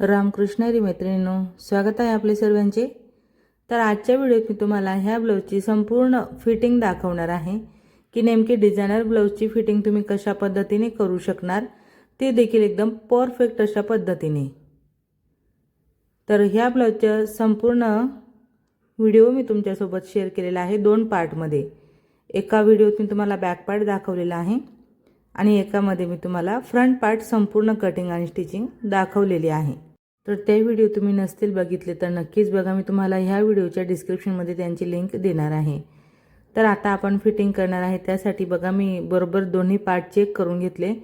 रामकृष्णरी मैत्रिणींनो स्वागत आहे आपले सर्वांचे. तर आजच्या व्हिडिओत मी तुम्हाला ह्या ब्लाऊजची संपूर्ण फिटिंग दाखवणार आहे की नेमकी डिझायनर ब्लाऊजची फिटिंग तुम्ही कशा पद्धतीने करू शकणार ते देखील एकदम परफेक्ट अशा पद्धतीने. तर ह्या ब्लाऊजच्या संपूर्ण व्हिडिओ मी तुमच्यासोबत शेअर केलेला आहे दोन पार्टमध्ये. एका व्हिडिओत मी तुम्हाला बॅक पार्ट दाखवलेला आहे आणि एकामध्ये मी तुम्हाला फ्रंट पार्ट संपूर्ण कटिंग आणि स्टिचिंग दाखवलेली आहे. तर ते व्हिडिओ तुम्ही नसतील बघितले तर नक्कीच बघा. मी तुम्हाला ह्या व्हिडिओच्या डिस्क्रिप्शनमध्ये त्यांची लिंक देणार आहे. तर आता आपण फिटिंग करणार आहे. त्यासाठी बघा मी बरोबर दोन्ही पार्ट चेक करून घेतले.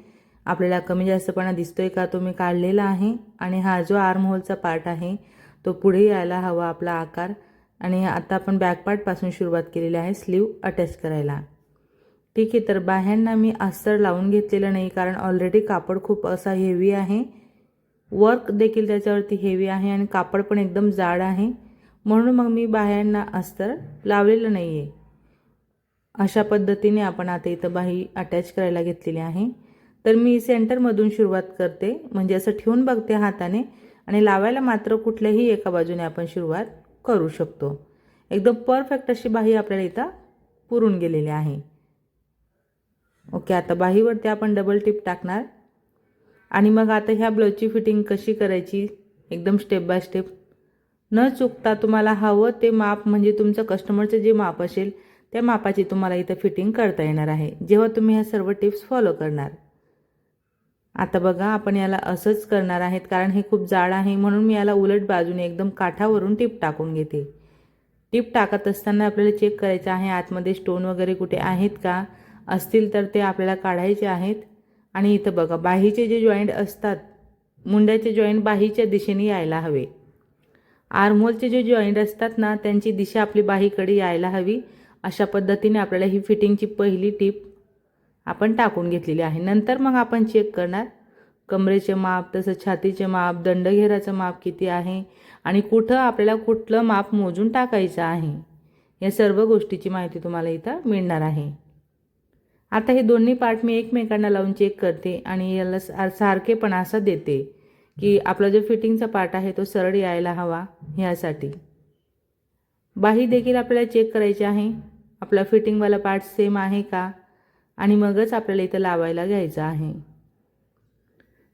आपल्याला कमी जास्तपणा दिसतोय का तो मी काढलेला आहे. आणि हा जो आर्म होलचा पार्ट आहे तो पुढे यायला हवा आपला आकार. आणि आता आपण बॅक पार्टपासून सुरुवात केलेली आहे स्लीव अटॅच करायला. ठीक आहे तर बाह्यांना मी अस्तर लावून घेतलेलं नाही कारण ऑलरेडी कापड खूप असा हेवी आहे. वर्क देखील त्याच्यावरती हेवी आहे आणि कापड पण एकदम जाड आहे. म्हणून मग मी बाह्यांना अस्तर लावलेलं नाही आहे अशा पद्धतीने आपण आता इथं बाही अटॅच करायला घेतलेली आहे. तर मी सेंटरमधून सुरुवात करते. म्हणजे असं ठेवून बघते हाताने आणि लावायला मात्र कुठल्याही एका बाजूने आपण सुरुवात करू शकतो. एकदम परफेक्ट अशी बाही आपल्याला इथं पुरून गेलेली आहे. ओके आता बाहीवरती आपण डबल टिप टाकणार. आणि मग आता ह्या ब्लाऊजची फिटिंग कशी करायची एकदम स्टेप बाय स्टेप न चुकता तुम्हाला हवं ते माप म्हणजे तुमचं कस्टमरचं जे माप असेल त्या मापाची तुम्हाला इथं फिटिंग करता येणार आहे. जेव्हा तुम्ही ह्या सर्व टिप्स फॉलो करणार. आता बघा आपण याला असंच करणार आहेत कारण हे खूप जाड आहे म्हणून मी याला उलट बाजूने एकदम काठावरून टिप टाकून घेते. टिप टाकत असताना आपल्याला चेक करायचं आहे आतमध्ये स्टोन वगैरे कुठे आहेत का? असतील तर ते आपल्याला काढायचे आहेत. आणि इथं बघा बाहीचे जे जॉईंट असतात मुंड्याचे जॉईंट बाहीच्या दिशेने यायला हवे. आर्मोलचे जे जॉईंट असतात ना त्यांची दिशा आपली बाहीकडे यायला हवी. अशा पद्धतीने आपल्याला ही फिटिंगची पहिली टीप आपण टाकून घेतलेली आहे. नंतर मग आपण चेक करणार कमरेचे माप तसं छातीचे माप दंडघेराचं माप किती आहे आणि कुठं आपल्याला कुठलं माप मोजून टाकायचं आहे. या सर्व गोष्टीची माहिती तुम्हाला इथं मिळणार आहे. आता हे दोन्ही पार्ट मी एकमेकांना लावून चेक करते आणि याला सा सारखेपणा असा देते की आपला जो फिटिंगचा पार्ट आहे तो सरळ यायला हवा ह्यासाठी. बाही देखील आपल्याला चेक करायची आहे. आपला फिटिंगवाला पार्ट सेम आहे का? आणि मगच आपल्याला इथं लावायला घ्यायचं आहे.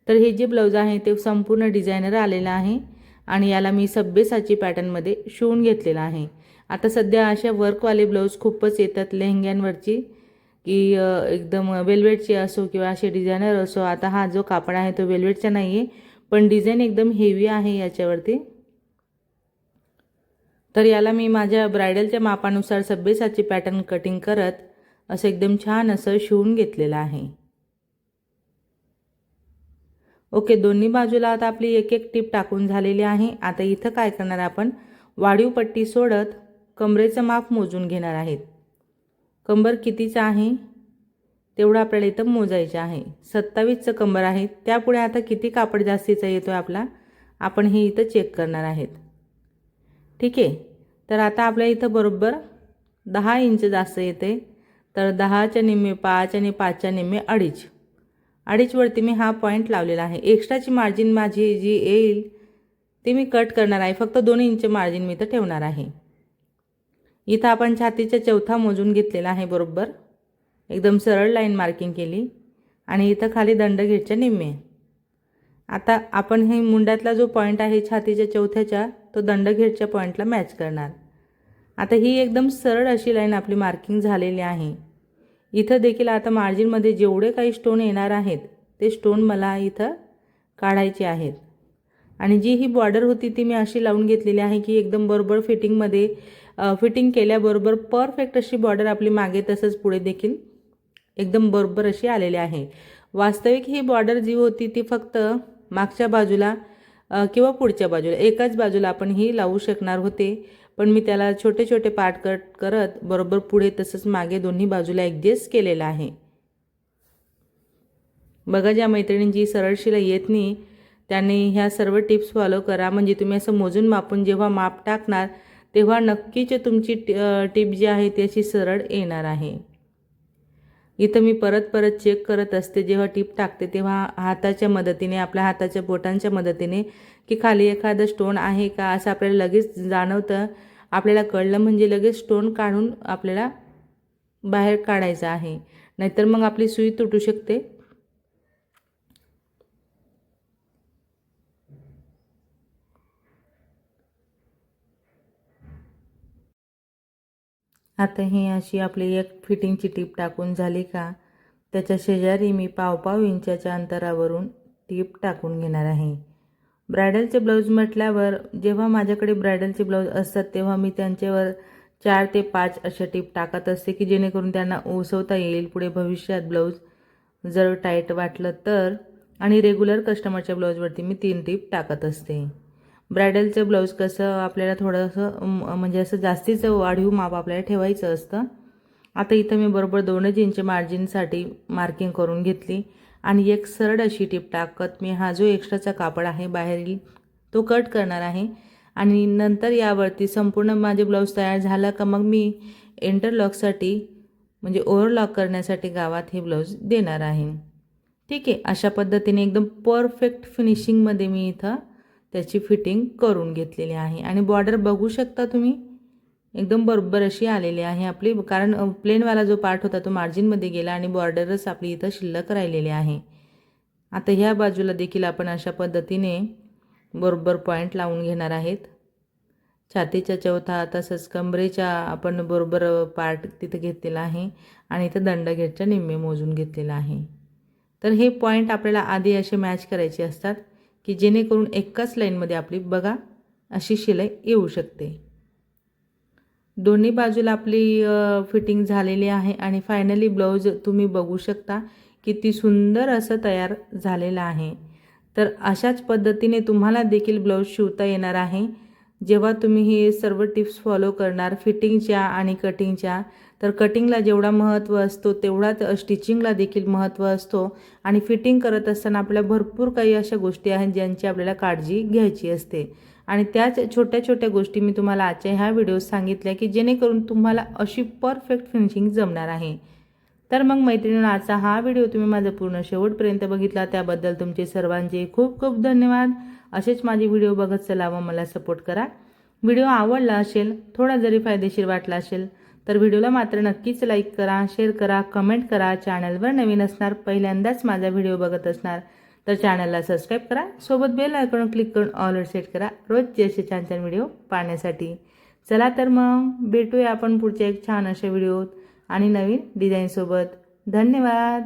तर हे जे ब्लाऊज आहे ते संपूर्ण डिझायनर आलेलं आहे आणि याला मी सभ्यसाची पॅटर्नमध्ये शिवून घेतलेला आहे. आता सध्या अशा वर्कवाले ब्लाऊज खूपच येतात लेहंग्यांवरची. की एकदम वेल्वेटची असो किंवा असे डिझायनर असो आता हा जो कापड आहे तो वेल्वेटचा नाही आहे पण डिझाईन एकदम हेवी आहे याच्यावरती. तर याला मी माझ्या ब्रायडलच्या मापानुसार सभ्यसाची पॅटर्न कटिंग करत असं एकदम छान असं शिवून घेतलेलं आहे. ओके दोन्ही बाजूला आता आपली एक एक टीप टाकून झालेली आहे. आता इथं काय करणार आपण? वाढीव पट्टी सोडत कमरेचं माप मोजून घेणार आहेत. कंबर कितीचा आहे? तेवढं आपल्याला इथं मोजायचं आहे. सत्तावीसचं कंबर आहे. त्यापुढे आता किती कापड जास्तीचा येतो आहे आपला? आपण हे इथं चेक करणार आहेत. ठीक आहे? तर आता आपल्या इथं बरोबर दहा इंच जास्त येते. तर दहाच्या निम्मे पाच आणि पाचच्या निम्मे अडीच. अडीचवरती मी हा पॉईंट लावलेला आहे. एक्स्ट्राची मार्जिन माझी जी येईल ती मी कट करणार आहे. फक्त दोन इंच मार्जिन मी इथं ठेवणार आहे. इथं आपण छातीचा चौथा मोजून घेतलेला आहे बरोबर? एकदम सरळ लाईन मार्किंग केली. आणि इथं खाली दंडघेटच्या निम्मे. आता आपण हे मुंड्यातला जो पॉईंट आहे छातीच्या चौथ्याच्या तो दंडघेटच्या पॉईंटला मॅच करणार. आता ही एकदम सरळ अशी लाईन आपली मार्किंग झालेली आहे. इथं देखील आता मार्जिनमध्ये जेवढे काही स्टोन येणार आहेत ते स्टोन मला इथं काढायचे आहेत. आणि जी ही बॉर्डर होती ती मी अशी लावून घेतलेली आहे की एकदम बरोबर फिटिंगमध्ये फिटिंग केल्याबरोबर परफेक्ट अशी बॉर्डर आपली मागे तसंच पुढे देखील एकदम बरोबर अशी आलेली आहे. वास्तविक ही बॉर्डर जी होती ती फक्त मागच्या बाजूला किंवा पुढच्या बाजूला एकाच बाजूला आपण ही लावू शकणार होते. पण मी त्याला छोटे छोटे पार्ट कट करत बरोबर पुढे तसंच मागे दोन्ही बाजूला ॲडजस्ट केलेलं आहे. बघा ज्या मैत्रिणींची सरळ शिलाई येत नाही त्यांनी ह्या सर्व टिप्स फॉलो करा. म्हणजे तुम्ही असं मोजून मापून जेव्हा माप टाकणार तेव्हा नक्कीच तुमची टिप जी आहे ती अशी सरळ येणार आहे. इथं मी परत परत चेक करत असते जेव्हा टीप टाकते तेव्हा हाताच्या मदतीने आपल्या हाताच्या बोटांच्या मदतीने की खाली एखादं स्टोन आहे का असं आपल्याला लगेच जाणवतं. आपल्याला कळलं म्हणजे लगेच स्टोन काढून आपल्याला बाहेर काढायचं आहे. नाहीतर मग आपली सुई तुटू शकते. आता ही अशी आपली एक फिटिंगची टीप टाकून झाली का? त्याच्या शेजारी मी पावपाव इंचाच्या अंतरावरून टीप टाकून घेणार आहे. ब्रायडलचे ब्लाऊज म्हटल्यावर जेव्हा माझ्याकडे ब्रायडलचे ब्लाऊज असतात तेव्हा मी त्यांच्यावर चार ते पाच अशा टीप टाकत असते की जेणेकरून त्यांना ओसवता येईल पुढे भविष्यात ब्लाऊज जर टाईट वाटलं तर. आणि रेग्युलर कस्टमरच्या ब्लाऊजवरती मी तीन टीप टाकत असते. ब्रायडलचं ब्लाऊज कसं आपल्याला थोडंसं म्हणजे असं जास्तीचं वाढीव माप आपल्याला ठेवायचं असतं. आता इथं मी बरोबर दोनच इंच मार्जिनसाठी मार्किंग करून घेतली. आणि एक सरळ अशी टीप टाकत मी हा जो एक्स्ट्राचा कापड आहे बाहेरील तो कट करणार आहे. आणि नंतर यावरती संपूर्ण माझे ब्लाऊज तयार झालं का मग मी इंटरलॉकसाठी म्हणजे ओव्हरलॉक करण्यासाठी गावात हे ब्लाऊज देणार आहे. ठीक आहे अशा पद्धतीने एकदम परफेक्ट फिनिशिंगमध्ये मी इथं त्याची फिटिंग करून घेतलेली आहे. आणि बॉर्डर बघू शकता तुम्ही एकदम बरोबर अशी आलेली आहे आपली. कारण प्लेनवाला जो पार्ट होता तो मार्जिनमध्ये गेला आणि बॉर्डरच आपली इथं शिल्लक राहिलेली आहे. आता ह्या बाजूला देखील आपण अशा पद्धतीने बरोबर पॉईंट लावून घेणार आहेत. छातीच्या चौथा तसंच कमरेच्या आपण बरोबर पार्ट तिथं घेतलेला आहे आणि इथं दंडघेटच्या निम्मे मोजून घेतलेला आहे. तर हे पॉईंट आपल्याला आधी असे मॅच करायचे असतात. की जेणेकरून एकाच लाईनमध्ये आपली बघा अशी शिलाई येऊ शकते. दोन्ही बाजूला आपली फिटिंग झालेली आहे आणि फायनली ब्लाऊज तुम्ही बघू शकता किती सुंदर असं तयार झालेलं आहे. तर अशाच पद्धतीने तुम्हाला देखील ब्लाऊज शिवता येणार आहे. जेव्हा तुम्ही हे सर्व टिप्स फॉलो करणार फिटिंगच्या आणि कटिंगच्या तर कटिंगला जेवढा महत्त्व असतो तेवढाच स्टिचिंगला देखील महत्त्व असतो. आणि फिटिंग करत असताना आपल्या भरपूर काही अशा गोष्टी आहेत ज्यांची आपल्याला काळजी घ्यायची असते. आणि त्याच छोट्या छोट्या गोष्टी मी तुम्हाला आजच्या ह्या व्हिडिओत सांगितल्या की जेणेकरून तुम्हाला अशी परफेक्ट फिनिशिंग जमणार आहे. तर मग मैत्रिणीनं आजचा हा व्हिडिओ तुम्ही माझा पूर्ण शेवटपर्यंत बघितला. त्याबद्दल तुमचे सर्वांचे खूप खूप धन्यवाद. असेच माझे व्हिडिओ बघत चला व मला सपोर्ट करा. व्हिडिओ आवडला असेल थोडा जरी फायदेशीर वाटला असेल तर व्हिडिओला मात्र नक्कीच लाईक करा शेअर करा कमेंट करा. चॅनलवर नवीन असणार पहिल्यांदाच माझा व्हिडिओ बघत असणार. तर चॅनलला सबस्क्राईब करा सोबत बेल आयकॉन क्लिक करून ऑलवर सेट करा. रोजचे असे छान छान व्हिडिओ पाहण्यासाठी. चला तर मग भेटूया आपण पुढच्या एक छान अशा व्हिडिओत आणि नवीन डिझाईनसोबत धन्यवाद!